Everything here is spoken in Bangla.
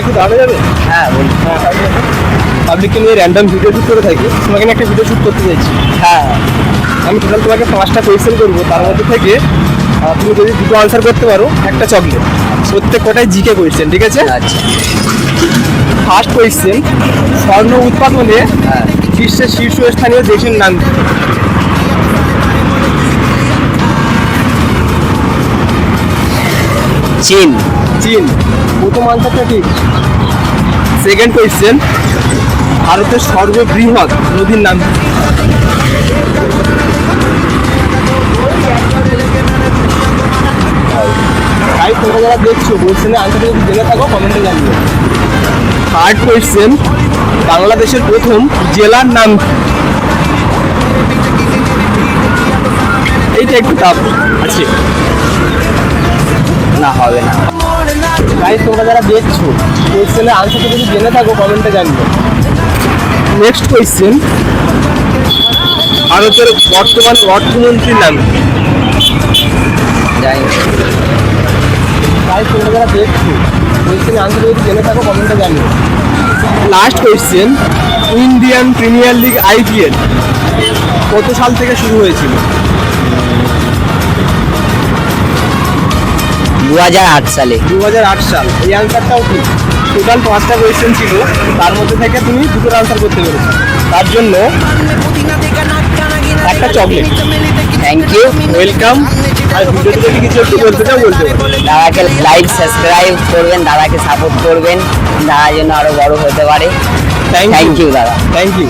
একটু দাঁড়ানো যাবে? হ্যাঁ বলুন। পাবলিককে নিয়ে র্যান্ডম ভিডিও শুট করে থাকি? তোমাকে নিয়ে একটা ভিডিও শুট করতে চাইছি। হ্যাঁ। আমি টোটাল তোমাকে পাঁচটা কোয়েশ্চেন করব। তার মধ্যে থেকে তুমি যদি দুটো আনসার করতে পারো একটা চকলেট প্রত্যেক কটাই জিকে কোয়েশ্চেন ঠিক আছে? আচ্ছা। ফার্স্ট কোয়েশ্চেন স্বর্ণ উৎপাদনে হ্যাঁ। বিশ্বের শীর্ষস্থানীয় দেশের নাম চীন। চীন। প্রথম আনসারটা ঠিক সেকেন্ড কোয়েশ্চেন ভারতের সর্ববৃহৎ নদীর নাম তাই তোমরা যারা দেখছ কোয়েশ্চেনের আনসারটা যদি জেনে থাকো কমেন্টে জানিও। থার্ড কোয়েশ্চেন বাংলাদেশের প্রথম জেলার নাম এইটা একটু টাফ আছে না হবে না। গাইস তোমরা যারা দেখছ কোয়েশ্চেনের আনসারটা যদি জেনে থাকো কমেন্টে জানিও। নেক্সট কোয়েশ্চেন ভারতের বর্তমান অর্থমন্ত্রীর নাম? জানি গাইস তোমরা যারা দেখছ কোয়েশ্চেনের আনসারটা যদি জেনে থাকো কমেন্টে জানিও। Last question Indian Premier League IPL কত সাল থেকে শুরু হয়েছিল? দু হাজার আট সালে। দু সাল। এই আনসারটাও ঠিক টোটাল পাঁচটা কোয়েশ্চেন ছিল। তার মধ্যে থেকে তুমি দুটোর আনসার করতে পেরেছ। তার জন্য একটা চকলেট থ্যাংক ইউ ওয়েলকাম আর ভিডিওতে যদি কিছু একটু বলতে চাও বলতে পারো। দাদাকে লাইক সাবস্ক্রাইব করবেন দাদাকে সাপোর্ট করবেন। দাদা যেন আরও বড় হতে পারে। থ্যাংক ইউ দাদা। Thank you